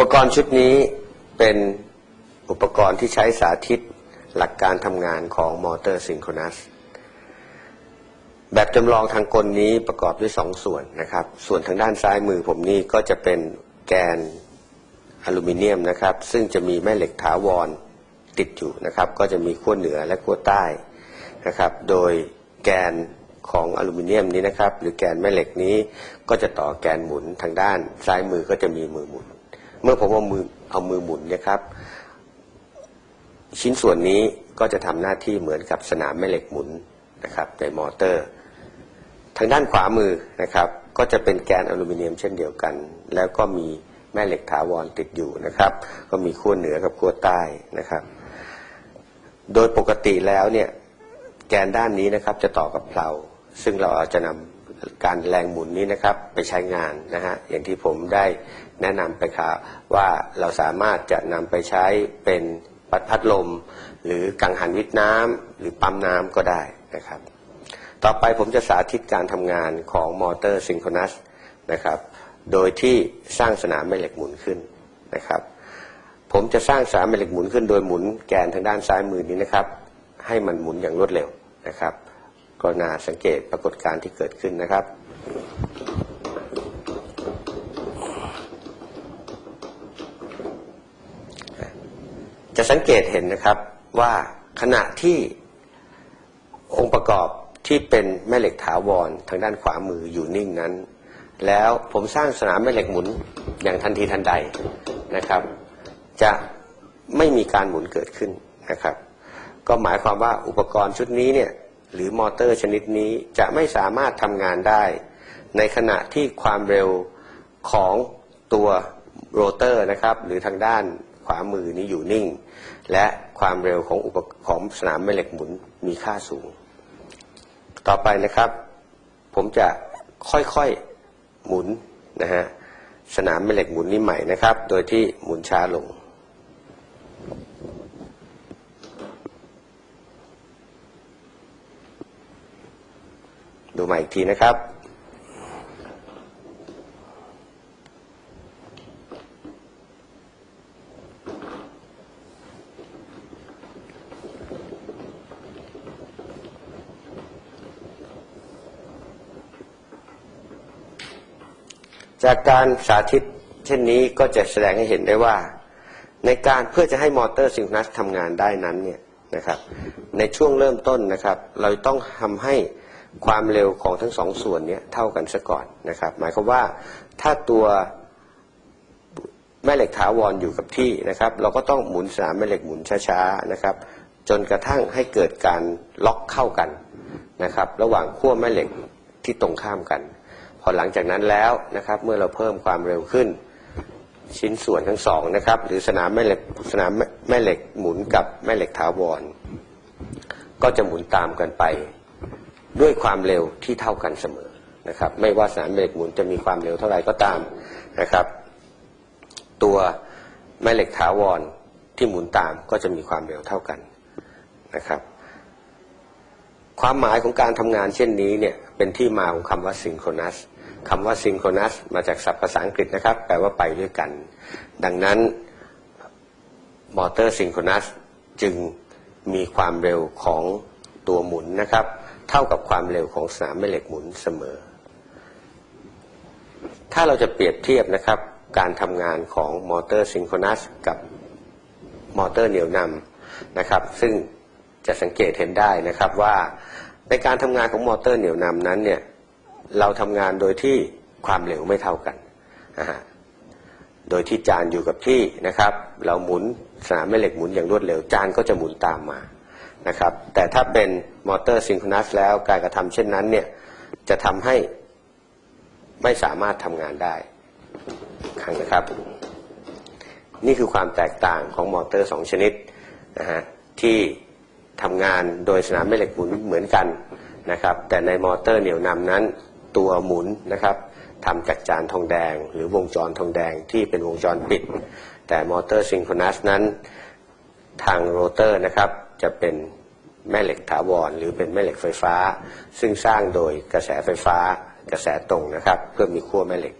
ปกรณ์ชุดนี้เป็นอุปกรณ์ที่ใช้สาธิตหลักการทำงานของมอเตอร์ซิงโครนัส แบบจำลองทางกลนี้ประกอบด้วยสองส่วนนะครับ ส่วนทางด้านซ้ายมือผมนี่ก็จะเป็นแกนอลูมิเนียมนะครับ ซึ่งจะมีแม่เหล็กถาวรติดอยู่นะครับ ก็จะมีขั้วเหนือและขั้วใต้นะครับ โดยแกนของอลูมิเนียมนี้นะครับ หรือแกนแม่เหล็กนี้ก็จะต่อแกนหมุนทางด้านซ้ายมือก็จะมีมือหมุน เมื่อผมเอามือเอามือหมุนนะครับ ชิ้นส่วนนี้ก็จะทำหน้าที่เหมือนกับสนามแม่เหล็กหมุนนะครับในมอเตอร์ ทางด้านขวามือนะครับ ก็จะเป็นแกนอลูมิเนียมเช่นเดียวกัน แล้วก็มีแม่เหล็กถาวรติดอยู่นะครับ ก็มีขั้วเหนือกับขั้วใต้นะครับ โดยปกติแล้วเนี่ยแกนด้านนี้นะครับจะต่อกับเพลาซึ่งเราอาจจะนำการแรงหมุนนี้นะครับไปใช้งานนะฮะอย่างที่ผมได้ แนะนำไปครับว่าเราสามารถจะนำไปใช้เป็นปัดพัดลม หรือกังหันวิทย์น้ำหรือปั๊มน้ำก็ได้นะครับ ต่อไปผมจะสาธิตการทำงานของมอเตอร์ซิงโครนัสนะครับ โดยที่สร้างสนามแม่เหล็กหมุนขึ้นนะครับ ผมจะสร้างสนามแม่เหล็กหมุนขึ้น โดยหมุนแกนทางด้านซ้ายมือนี้นะครับ ให้มันหมุนอย่างรวดเร็วนะครับกรณาสังเกตปรากฏการณ์ที่เกิดขึ้นนะครับ จะสังเกตเห็นนะครับว่าขณะที่องค์ประกอบที่เป็นแม่เหล็กถาวรทางด้านขวามืออยู่นิ่งนั้น แล้วผมสร้างสนามแม่เหล็กหมุนอย่างทันทีทันใดนะครับ จะไม่มีการหมุนเกิดขึ้นนะครับ ก็หมายความว่าอุปกรณ์ชุดนี้เนี่ยหรือมอเตอร์ชนิดนี้จะไม่สามารถทำงานได้ ในขณะที่ความเร็วของตัวโรเตอร์นะครับ หรือทางด้าน ขวามือนี้อยู่นิ่ง และความเร็วของอุปของสนามแม่เหล็กหมุนมีค่าสูง ต่อไปนะครับ ผมจะค่อยๆหมุนนะฮะสนามแม่เหล็กหมุนนี้ใหม่นะครับ โดยที่หมุนช้าลง ดูใหม่อีกทีนะครับ จากการสาธิตเช่นนี้ก็จะแสดงให้เห็นได้ว่า ในการเพื่อจะให้มอเตอร์ซิงคนัสทำงานได้นั้นเนี่ยนะครับ ในช่วงเริ่มต้นนะครับ เราต้องทำให้ความเร็วของทั้งสองส่วนเนี้เท่ากันซะก่อนนะครับ หมายความว่าถ้าตัวแม่เหล็กถาวรอยู่กับที่นะครับ เราก็ต้องหมุนสนามแม่เหล็กหมุนช้าๆนะครับ จนกระทั่งให้เกิดการล็อกเข้ากันนะครับ ระหว่างขั้วแม่เหล็กที่ตรงข้ามกัน หลังจากนั้นแล้วนะครับ เมื่อเราเพิ่มความเร็วขึ้น ชิ้นส่วนทั้งสองนะครับ หรือสนามแม่เหล็กสนามแม่เหล็กหมุนกับแม่เหล็กถาวร ก็จะหมุนตามกันไป ด้วยความเร็วที่เท่ากันเสมอนะครับ ไม่ว่าสนามแม่เหล็กหมุนจะมีความเร็วเท่าไหร่ก็ตามนะครับ ตัวแม่เหล็กถาวรที่หมุนตามก็จะมีความเร็วเท่ากันนะครับความหมายของการทำงานเช่นนี้เนี่ยเป็นที่มาของคำว่า synchronous คำว่า synchronous มาจากศัพท์ภาษาอังกฤษนะครับ แปลว่าไปด้วยกัน ดังนั้นมอเตอร์ synchronous จึงมีความเร็วของตัวหมุนนะครับ เท่ากับความเร็วของสนามแม่เหล็กหมุนเสมอ ถ้าเราจะเปรียบเทียบนะครับ การทำงานของมอเตอร์ synchronous กับมอเตอร์เหนี่ยวนำนะครับ ซึ่งจะสังเกตเห็นได้นะครับว่าในการทำงานของมอเตอร์เหนี่ยวนำนั้นเนี่ย เราทำงานโดยที่ความเร็วไม่เท่ากัน โดยที่จานอยู่กับที่นะครับ เราหมุนสนามแม่เหล็กหมุนอย่างรวดเร็วจานก็จะหมุนตามมานะครับ แต่ถ้าเป็นมอเตอร์ซิงโครนัสแล้วการกระทำเช่นนั้นเนี่ยจะทำให้ไม่สามารถทำงานได้ครั้งนะครับ นี่คือความแตกต่างของมอเตอร์สองชนิดนะฮะที่ทำงานโดยสนามแม่เหล็กหมุนเหมือนกันนะครับ แต่ในมอเตอร์เหนี่ยวนำนั้น ตัวหมุนนะครับทำจากจานทองแดง หรือวงจรทองแดงที่เป็นวงจรปิด แต่มอเตอร์ซิงโครนัสนั้น ทางโรเตอร์นะครับจะเป็นแม่เหล็กถาวร หรือเป็นแม่เหล็กไฟฟ้า ซึ่งสร้างโดยกระแสไฟฟ้ากระแสตรงนะครับ เพื่อมีขั้วแม่เหล็ก